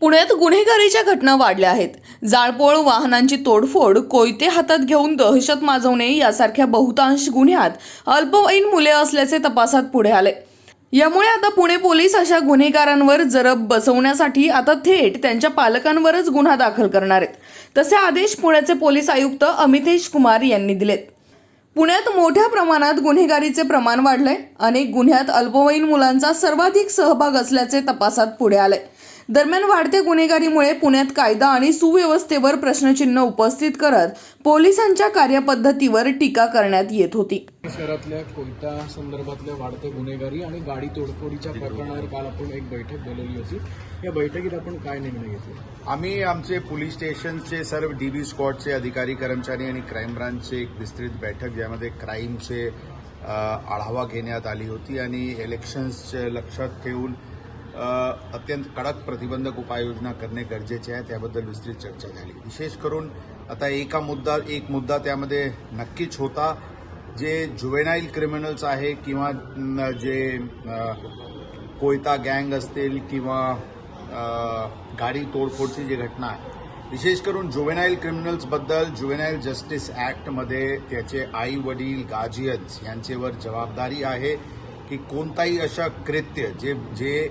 पुण्यात गुन्हेगारीच्या घटना वाढल्या आहेत. जाळपोळ वाहनांची तोडफोड कोयते हातात घेऊन दहशत माजवणे यासारख्या बहुतांश गुन्ह्यात अल्पवयीन मुले असल्याचे तपासात पुढे आले. यामुळे आता पुणे पोलीस अशा गुन्हेगारांवर जरब बसवण्यासाठी आता थेट त्यांच्या पालकांवरच गुन्हा दाखल करणार आहेत. तसे आदेश पुण्याचे पोलीस आयुक्त अमितेश कुमार यांनी दिलेत. पुण्यात मोठ्या प्रमाणात गुन्हेगारीचे प्रमाण वाढले अनेक गुन्ह्यात अल्पवयीन मुलांचा सर्वाधिक सहभाग असल्याचे तपासात पुढे आले दरम्यान वाढत्या गुन्हेगारीमुळे पुण्यात कायदा आणि सुव्यवस्थेवर प्रश्नचिन्ह उपस्थित करत पोलिसांच्या कार्यपद्धतीवर टीका करण्यात येत होती. शहरातल्या कोयता संदर्भातल्या वाढत्या गुन्हेगारी आणि गाडी तोडफोडीच्या प्रकरणावर काल आपण एक बैठक बोलवली होती. या बैठकीत आपण काय निर्णय घेतले? आम्ही आमचे पोलीस स्टेशनचे सर्व डीबी स्क्वॉडचे अधिकारी कर्मचारी आणि क्राईम ब्रांचचे एक विस्तृत बैठक ज्यामध्ये क्राईमचे आढावा घेण्यात आली होती आणि इलेक्शन्सचे लक्षात ठेवून अत्यंत कडक प्रतिबंधक उपाययोजना करणे गरजेचे आहे त्याबद्दल विस्तृत चर्चा झाली. विशेष करून आता एका मुद्दा एक मुद्दा त्यामध्ये नक्कीच होता जे जुवेनाईल क्रिमिनल्स आहे किंवा जे कोयता गँग असतील किंवा गाडी तोडफोडची जी घटना आहे. विशेष करून जुवेनाईल क्रिमिनल्सबद्दल जुवेनाईल जस्टिस ॲक्टमध्ये त्याचे आई वडील गार्जियन्स यांचेवर जबाबदारी आहे की कोणताही अशा कृत्य जे जे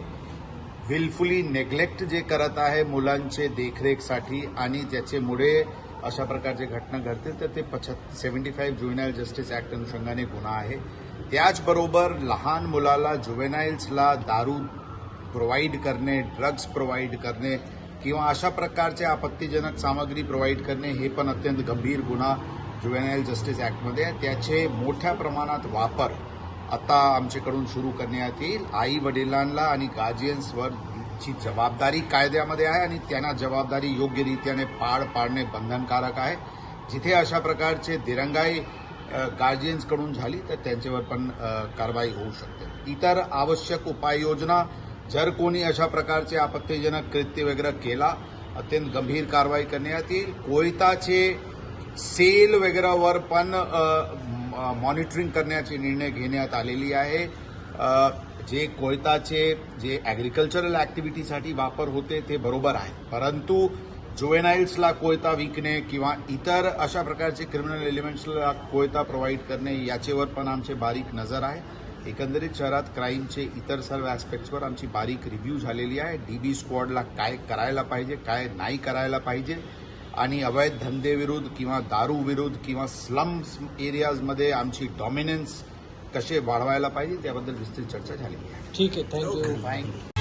विलफुली नेग्लेक्ट जे करत आहे मुलांचे देखरेखसाठी आणि त्याच्यामुळे अशा प्रकारचे घटना घडतील तर ते पचहत्तर seventy five juvenile justice act अनुषंगाने गुन्हा आहे. त्याचबरोबर लहान मुलाला जुवेनाईल्सला दारू प्रोव्हाइड करणे ड्रग्ज प्रोव्हाइड करणे किंवा अशा प्रकारचे आपत्तीजनक सामग्री प्रोव्हाइड करणे हे पण अत्यंत गंभीर गुन्हा जुवेनाईल जस्टिस ऍक्टमध्ये आहे. त्याचे मोठ्या प्रमाणात वापर आता आमच्याकडून सुरू करण्यात येईल. आई वडिलांना आणि गार्जियन्सवर ची जबाबदारी कायद्यामध्ये आहे आणि त्यांना जबाबदारी योग्य रीतीने पार पाडणे बंधनकारक आहे. जिथे अशा प्रकारचे दिरंगाई गार्जियन्सकडून झाली तर त्यांच्यावर पण कारवाई होऊ शकते. इतर आवश्यक उपाययोजना जर कोणी अशा प्रकारचे आपत्तीजनक कृत्य वगैरे केला अत्यंत गंभीर कारवाई करण्यात येईल. कोयताचे सेल वगैरेवर पण मॉनिटरिंग करण्याचे निर्णय घेण्यात आलेली आहे. जे कोयताचे जे ॲग्रिकल्चरल ॲक्टिव्हिटीसाठी वापर होते ते बरोबर आहे. परंतु जुवेनाईल्सला कोयता विकणे किंवा इतर अशा प्रकारचे क्रिमिनल एलिमेंट्सला कोयता प्रोव्हाइड करणे याचेवर पण आमचे बारीक नजर आहे. एकंदरीत शहरात क्राईमचे इतर सर्व ॲस्पेक्ट्सवर आमची बारीक रिव्ह्यू झालेली आहे. डीबी स्क्वॉडला काय करायला पाहिजे काय नाही करायला पाहिजे आणि अवैध धंदेविरुद्ध किंवा दारू विरुद्ध किंवा स्लम्स एरियाजमध्ये आमची डॉमिनन्स कसे वाढवायला पाहिजे त्याबद्दल विस्तृत चर्चा झालेली आहे. ठीक आहे थँक्यू थँक्यू